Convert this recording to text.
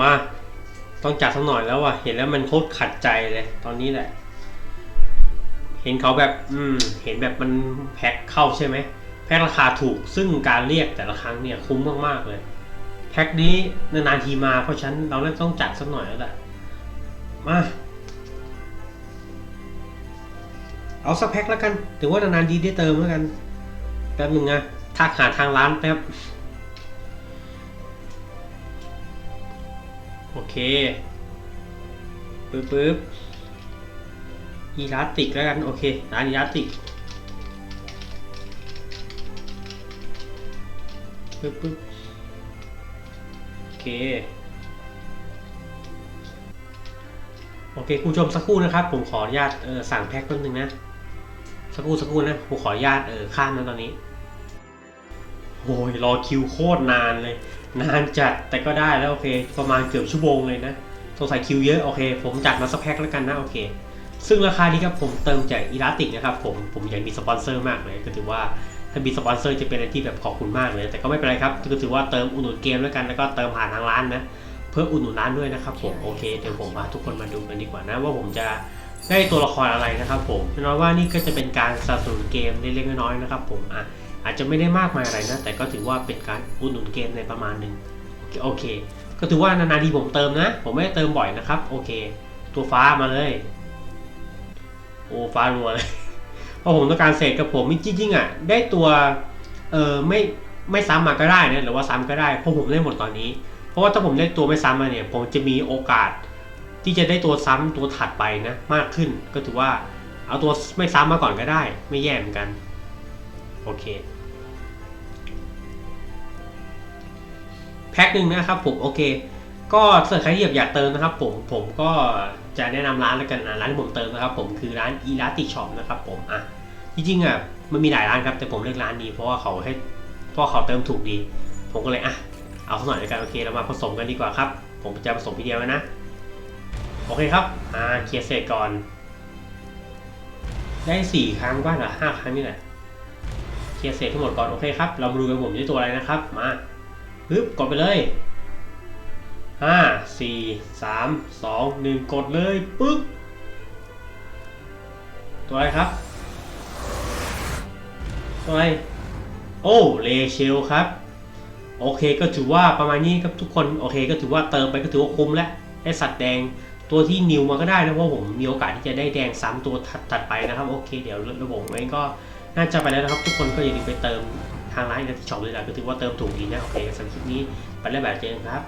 มา ต้องจัดสักหน่อยแล้วว่ะ เห็นแล้วมันโคตรขัดใจเลยตอนนี้แหละ เห็นเขาแบบ อืม เห็นแบบมันแพ็คเข้าใช่ไหม แพ็คราคาถูก ซึ่งการเรียกแต่ละครั้งเนี่ยคุ้มมากๆเลย แพ็คนี้นานๆทีมาเพราะฉันเราน่าจะต้องจัดสักหน่อยแล้วแหละมาเอาสักแพ็คแล้วกัน ถือว่านานๆทีได้เติมแล้วกัน แป๊บหนึ่งนะทักหาทางร้านแป๊บ โอเคปึ๊บปึ๊บอีลาสติกแล้วกัน โอเคร้านอีลาสติกปึ๊บปึ๊บโอเค โอเคคุณชมสักครู่นะครับ ผมขออนุญาตเออสั่งแพ็คแป๊บนึงนะ สักครู่สักครู่นะ ผมขออนุญาตเออข้ามนะตอนนี้โอ้ยรอคิวโคตรนานเลย นานจัดแต่ก็ได้แล้วโอเค ประมาณเกือบชั่วโมงเลยนะสงสัยคิวเยอะโอเค ผมจัดมาสักแพ็คแล้วกันนะโอเค ซึ่งราคานี้ครับผมเติมจากอีลาติกนะครับผมผมอยากมีสปอนเซอร์มากเลยก็ถือว่าถ้ามีสปอนเซอร์จะเป็นอะไรที่แบบขอบคุณมากเลย แต่ก็ไม่เป็นไรครับก็ถือว่าเติมอุดหนุนเกมแล้วกันแล้วก็เติมผ่านทางร้านนะเพื่ออุดหนุนร้านด้วยนะครับผมโอเคเดี๋ยวผมพาทุกคนมาดูกันดีกว่านะว่าผมจะได้ตัวละครอะไรนะครับผมแน่นอนว่านี่ก็จะเป็นการสนับสนุนเกมเล็กๆน้อยๆนะครับผมอะ อาจจะไม่ได้มากมายอะไรนะ แต่ก็ถือว่าเป็นการอุดหนุนเกมในประมาณหนึ่งโอเค ก็ถือว่านานๆทีผมเติมนะ ผมไม่ได้เติมบ่อยนะครับ โอเค ตัวฟ้ามาเลย โอ้ฟ้ารัวเลยเพราะผมต้องการเศษกับผมจริงๆอะ ได้ตัวเออไม่ไม่ซ้ำมาก็ได้นะหรือว่าซ้ำก็ได้เพราะผมได้หมดตอนนี้ เพราะว่าถ้าผมได้ตัวไม่ซ้ำมาเนี่ย ผมจะมีโอกาส ที่จะได้ตัวซ้ำตัวถัดไปนะ มากขึ้นก็ถือว่าเอาตัวไม่ซ้ำมาก่อนก็ได้ ไม่แย่เหมือนกัน โอเค แพ็คหนึ่งนะครับผมโอเค ก็ถ้าเกิดใครที่อยากเติมนะครับผมผมก็จะแนะนำร้านแล้วกันอะร้านที่ผมเติมนะครับผมคือร้าน e l a s t i c Shop นะครับผมอะจริงๆอะมันมีหลายร้านครับ แต่ผมเลือกร้านนี้เพราะว่าเขาให้เพราะเขาเติมถูกดี ผมก็เลยอะเอาสักหน่อยแล้วกันโอเคเรามาผสมกันดีกว่าครับ ผมจะผสมทีเดียวนะ โอเคครับอ่าเคลียร์เศษก่อน ได้สี่ครั้งบ้างหรอห้าครั้งนี่แหละ ลียร์เศษทั้งหมดก่อนโอเคครับ เรามาดูกันผมได้ตัวอะไรนะครับ มาปึ๊บกดไปเลยห้าสี่สามสองหนึ่งกดเลยปึ๊บตัวอะไรครับ ตัวอะไร โอ้เลเชลครับ โอเคก็ถือว่าประมาณนี้ครับทุกคน โอเคก็ถือว่าเติมไปก็ถือว่าคุ้มแล้วได้สัตว์แดงตัวที่นิวมาก็ได้นะเพราะผมมีโอกาสที่จะได้แดงซ้ำตัวถัดไปนะครับ โอเค เดี๋ยวระบบไว้ก็ น่าจะไปแล้วนะครับ ทุกคนก็อย่าลืมไปเติมทางร้านอินที่ช็อปเลยนะก็ถือว่าเติมถูกดีนะ โอเคสำหรับคลิปนี้ ไปแล้วแบบเจอกันครับ